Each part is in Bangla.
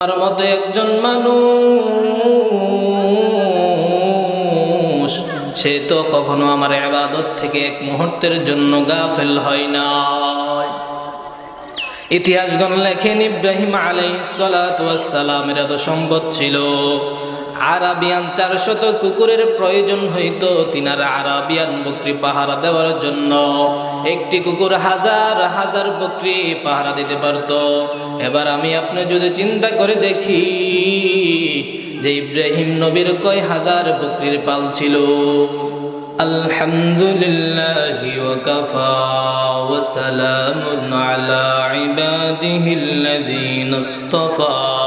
আমার মতো একজন মানুষ, সে তো কখনো আমার আবাদত থেকে এক মুহূর্তের জন্য গাফেল হয় না। ইতিহাসগণ লেখেন ইব্রাহিম আলাইসালামের এত সম্পদ ছিল। আরাবিয়ান চারশত কুকুরের প্রয়োজন হইতো তিনার আরাবিয়ান বকরি পাহারা দেওয়ার জন্য একটি কুকুর হাজার হাজার বকরি পাহারা দিতে পারত এবার আমি আপনি যদি চিন্তা করে দেখি যে ইব্রাহিম নবীর কয় হাজার বকরির পাল ছিল আলহামদুলিল্লাহ ওয়াকাফা وسلام على عباده الذين اصطفى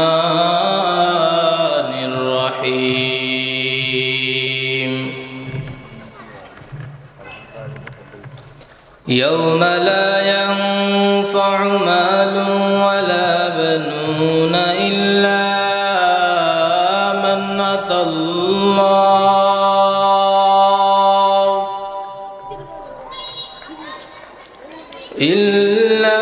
يوم لا ينفع مال ولا بنون إلا من أتى الله. إلا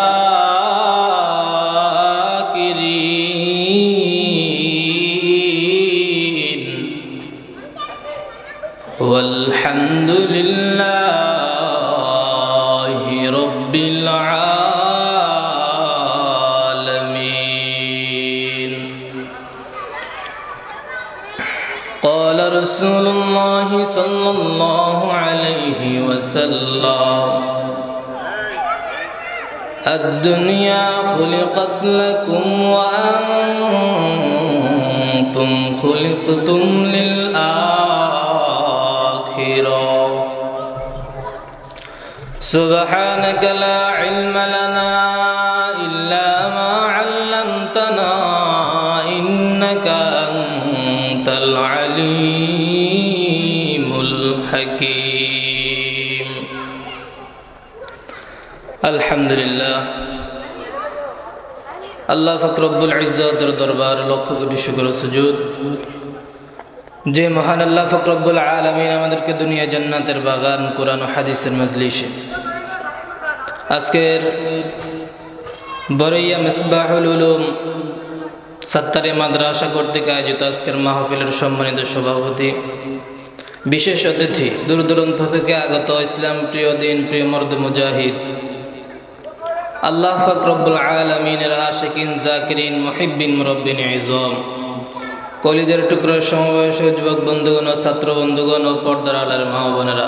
والحمد لله رب العالمين. قال رسول الله صلى الله عليه وسلم الدنيا خلقت لكم وأنتم خلقتم للآخرة. سبحانك لا علم لنا إلا ما علمتنا إنك أنت العليم الحكيم الحمد لله আল্লাহ ফকরব্বুল ইজ্জতের দরবার লক্ষ কোটি শুকর সুজুদ যে মহান আল্লাহ ফকরব্বুল আলমিন আমাদেরকে দুনিয়া জান্নাতের বাগান কোরআন ও হাদিসের মজলিসে আজকের বরইয়া মিসবাহুল উলুম সাত্তারে মাদ্রাসা কর্তৃক আয়োজিত আজকের মাহফিলের সম্মানিত সভাপতি, বিশেষ অতিথি, দূর দূরান্ত থেকে আগত ইসলাম প্রিয় দিন, প্রিয় মর্দ মুজাহিদ, আল্লাহ ফকরব্বুল আলমিনের আশিকিন, জাকিরিন মহিবিন মুরব্বিন, ইজম, কলিজের টুকরো সমবয়স যুবক বন্ধুগণ ছাত্র বন্ধুগণ ও পর্দার আলার মা বোনেরা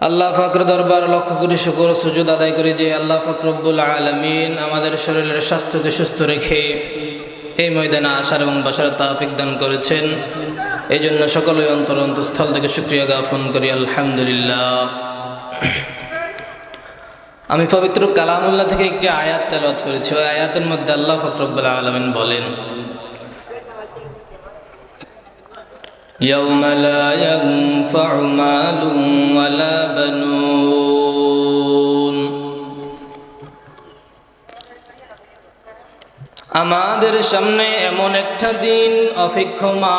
আল্লাহ ফাকর দরবার লক্ষ্য করে শুকর সুযোগ আদায় করি যে আল্লাহ ফকরব্বুল আলমিন আমাদের শরীরের স্বাস্থ্যকে সুস্থ রেখে এই ময়দানে আসার এবং বাসার তাফিক দান করেছেন এই জন্য সকলেই অন্তর অন্তঃস্থল থেকে শুক্রিয়া জ্ঞাপন করি আলহামদুলিল্লাহ আমি পবিত্র কালামুল্লাহ থেকে একটি আয়াত তেলাওয়াত করেছি ওই আয়াতের মধ্যে আল্লাহ ফকরবুল আলমিন বলেন يوم لا ينفع مال ولا بنون আমাদের সামনে এমন একটা দিন অপেক্ষমান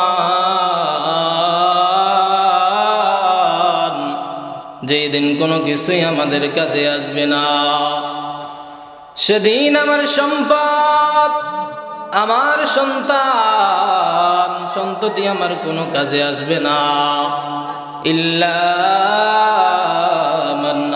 যেই দিন কোনো কিছুই আমাদের কাছে আসবে না সেদিন আমার সম্পদ আমার সন্তান সন্ততি আমার কোনো কাজে আসবে না ইল্লা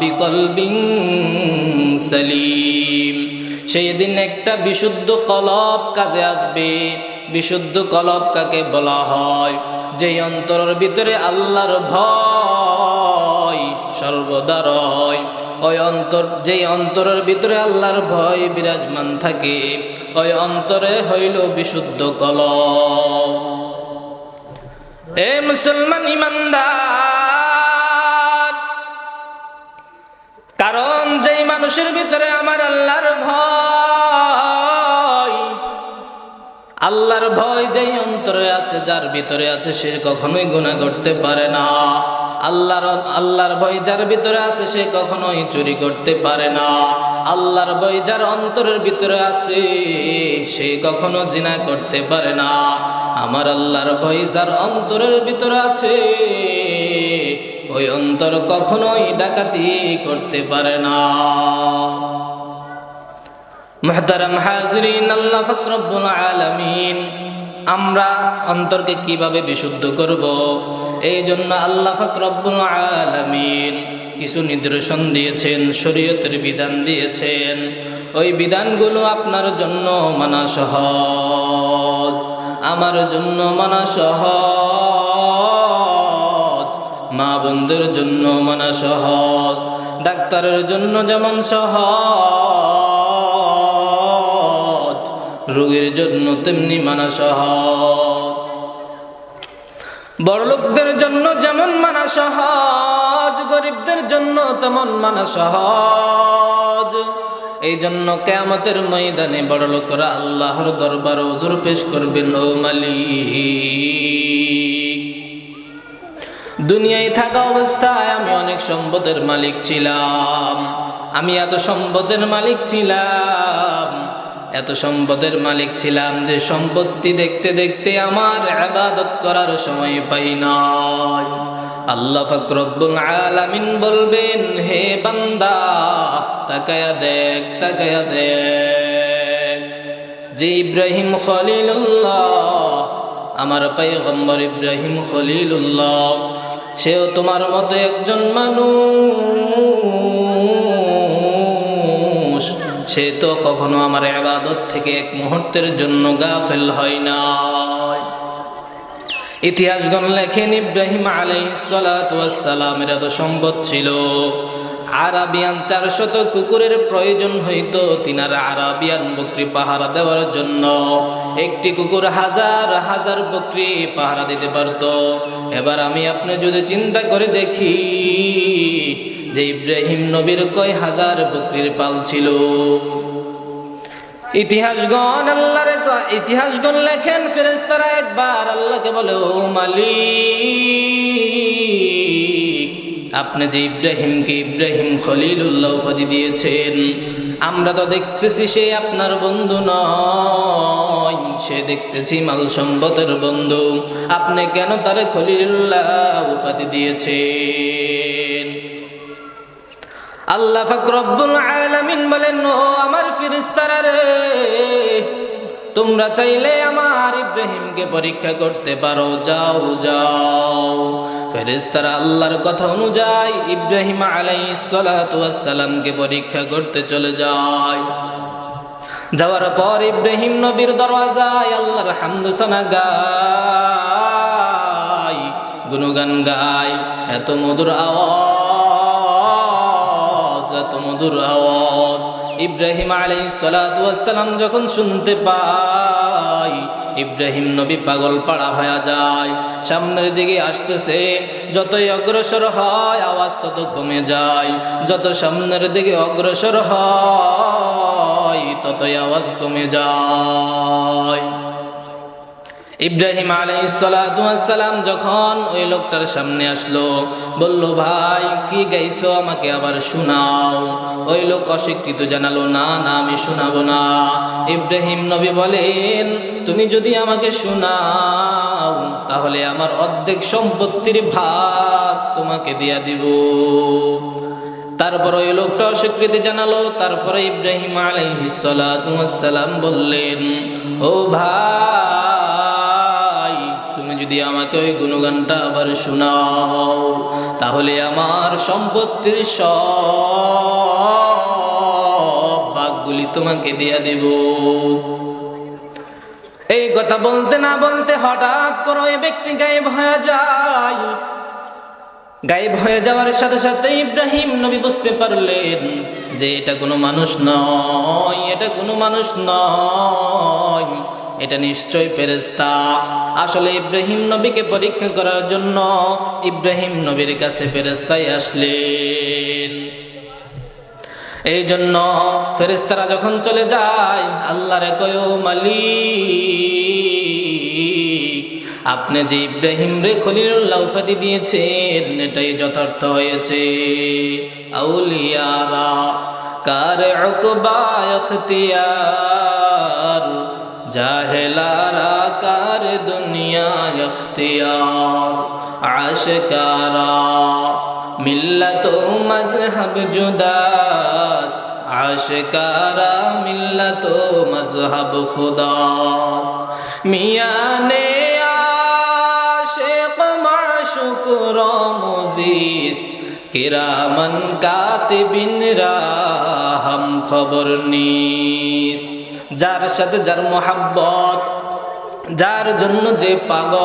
বিকলবিন সালিম। সেই দিন একটা বিশুদ্ধ কলব কাজে আসবে। বিশুদ্ধ কলব কাকে বলা হয়? যেই অন্তরের ভিতরে আল্লাহর ভয় সর্বদা রয়। ওই অন্তর, যেই অন্তরের ভিতরে আল্লাহর ভয় বিরাজমান থাকে, ওই অন্তরে হইল বিশুদ্ধ কলব এ মুসলমান ইমানদার, কারণ যেই মানুষের ভিতরে আমার আল্লাহর ভয় আল্লাহর ভয় যেই অন্তরে আছে, যার ভিতরে আছে, সে কখনোই গুণা করতে পারে না। আল্লাহর আল্লাহর ভয় যার ভিতরে আছে সে কখনোই চুরি করতে পারে না। আল্লাহর ভয় যার অন্তরের ভিতরে আছে সে কখনো জিনা করতে পারে না। আমার আল্লাহর ভয় যার অন্তরের ভিতরে আছে, ওই অন্তর কখনোই ডাকাতি করতে পারে না। মুহতারাম হাজরিন, আল্লাহ ফকরব্বুল আলামিন আমরা অন্তরকে কীভাবে বিশুদ্ধ করব? এই জন্য আল্লাহ ফকরব্বুল আলামিন কিছু নিদর্শন দিয়েছেন, শরীয়তের বিধান দিয়েছেন। ওই বিধানগুলো আপনার জন্য মানা সহজ, আমার জন্য মানা সহজ, মা বন্ধুর জন্য মানা সহজ, ডাক্তারের জন্য যেমন সহজ। রোগীর জন্য তেমনি মানা সহজ বড়লোকদের জন্য যেমন মানা সহজ গরিবদের জন্য তেমন মানা সহজ এই জন্য কেয়ামতের ময়দানে বড় লোকরা আল্লাহর দরবার ওজোর পেশ করবেন, ও মালিক। দুনিয়ায় থাকা অবস্থায় আমি অনেক সম্পদের মালিক ছিলাম। আমি এত সম্পদের মালিক ছিলাম। এত সম্পদের মালিক ছিলাম যে সম্পত্তি দেখতে দেখতে আমার আবাদত করার সময় পাই নাই। আল্লাহ ফকরব্বুল আলামিন বলবেন, হে বান্দা, তাকায়া দেখ তাকায়া দেখ। যে ইব্রাহিম খলিলুল্লাহ, আমার পাইগম্বর ইব্রাহিম খলিলুল্লাহ, সেও তোমার মতো একজন মানুষ। সে তো কখনো আমার আবাদত থেকে এক মুহূর্তের জন্য গাফেল হয় না। ইতিহাসগণ লেখেন ইব্রাহিম আলাইসালামের এত সম্পদ ছিল। আরাবিয়ান চারশত কুকুরের প্রয়োজন হইতো তিনার আরাবিয়ান বকরি পাহারা দেওয়ার জন্য। একটি কুকুর হাজার হাজার বকরি পাহারা দিতে পারত। এবার আমি আপনি যদি চিন্তা করে দেখি যে ইব্রাহিম নবীর কয় হাজার বকরির পাল ছিল। ইতিহাসগণ আল্লাহরে ইতিহাসগণ লেখেন ফেরেস্তারা একবার আল্লাহকে বলে, ও মালিক, আপনি যে ইব্রাহিমকে ইব্রাহিম খলিলুল্লাহ উপাধি দিয়েছেন, আমরা তো দেখতেছি সে আপনার বন্ধু নয়, সে দেখতেছি মাল সম্পদের বন্ধু। আপনি কেন তারে খলিলুল্লাহ উপাধি দিয়েছেন? আল্লাহ ফাকরব্বুল আলামিন বলেন, ও আমার ফিরিস্তারা রে, তোমরা চাইলে আমার ইব্রাহিমকে পরীক্ষা করতে পারো, যাও যাও। ফেরেস্তারা আল্লাহর কথা অনুযায়ী ইব্রাহিম আলাইসালামকে পরীক্ষা করতে চলে যায়। যাওয়ার পর ইব্রাহিম নবীর দরওয়াজায় আল্লাহর হামদুসানা গায় গুনগান গায়, এত মধুর আওয়াজ এত মধুর আওয়াজ। ইব্রাহিম আলাই সালাম যখন শুনতে পাই ইব্রাহিম নবী পাগল পাড়া হয়ে যায়, সামনের দিকে আসতেছে। যতই অগ্রসর হয়, আওয়াজ তত কমে যায়। যত সামনের দিকে অগ্রসর হয়, ততই আওয়াজ কমে যায়। ইব্রাহিম আলাইসালাম যখন ওই লোকটার সামনে আসলো, বলল, ভাই, কি গাইছো আমাকে আবার শোনাও? ওই লোক অস্বীকৃত জানালো, না না, আমি শোনাবো না। ইব্রাহিম নবী বলেন, তুমি যদি আমাকে শোনাও, তাহলে আমার অর্ধেক সম্পত্তির ভাগ তোমাকে দিয়া দিব। তারপর ওই লোকটা অস্বীকৃতি জানালো, তারপরে ইব্রাহিম আলাইহিসালাম বললেন, ও ভাই যদি আমাকে ওই গুণগানটা আবার শোনাও। তাহলে আমার সম্পত্তির সব তোমাকে দিয়া দেব। এই কথা বলতে না বলতে হঠাৎ করে ওই ব্যক্তি গায়েব হয়ে যায়। গায়েব হয়ে যাওয়ার সাথে সাথে ইব্রাহিম নবী বুঝতে পারলেন যে এটা কোনো মানুষ নয়, এটা কোনো মানুষ নয়। এটা নিশ্চয় ফেরেস্তা আসলে ইব্রাহিম নবীকে পরীক্ষা করার জন্য ইব্রাহিম নবীর কাছে ফেরেস্তাই আসলেন। এই জন্য ফেরেস্তারা যখন চলে যায়, আল্লাহরে কয় মালিক, আপনি যে ইব্রাহিম রে খলিলুল্লাহ উপাধি দিয়েছেন, এটাই যথার্থ হয়েছে। আউলিয়ারা, কার ইখতিয়ার জাহেলারা কার দুনিয়া ইখতিয়ার মিল্লত মজহব জুদাস আশকারা মিল্লত মজহব খুদাস মিয়ানে কিরামন কাতিবিন রাহম খবর নিস যার সাথে যার মোহাব্বত, যার জন্য যে পাগল,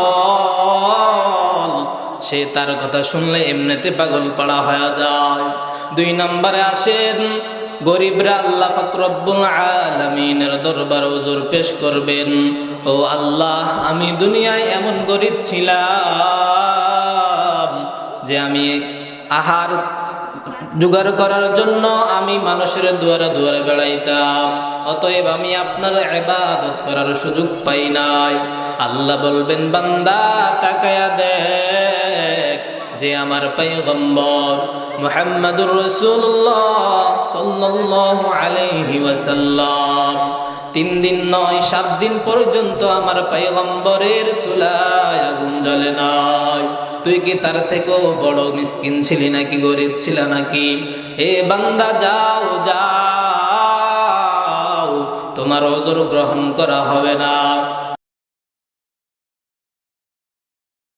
সে তার কথা শুনলে এমনিতে পাগল পাড়া হয়ে যায়। দুই নম্বরে আসেন, গরিবরা আল্লাহ ফাকরব্বুল আলমিনের দরবার ওজোর পেশ করবেন। ও আল্লাহ, আমি দুনিয়ায় এমন গরিব ছিলাম যে আমি আহার জোগাড় করার জন্য আমি মানুষের দুয়ারে দুয়ারে বেড়াইতাম। অতএব আমি আপনার এবাদত করার সুযোগ পাই নাই। আল্লাহ বলবেন, বান্দা, তাকায়া দেখ যে আমার পৈগম্বর মুহাম্মাদুর রাসূলুল্লাহ সাল্লাল্লাহু আলাইহি ওয়াসাল্লাম। তিন দিন নয়, সাত দিন পর্যন্ত আমার পৈগম্বরের সুলায় আগুন জ্বলে নাই। তুই কি তার থেকেও বড় মিসকিন ছিলি নাকি, গরিব ছিল নাকি? এ বান্দা, যাও যাও। তোমার ওজর গ্রহণ করা হবে না।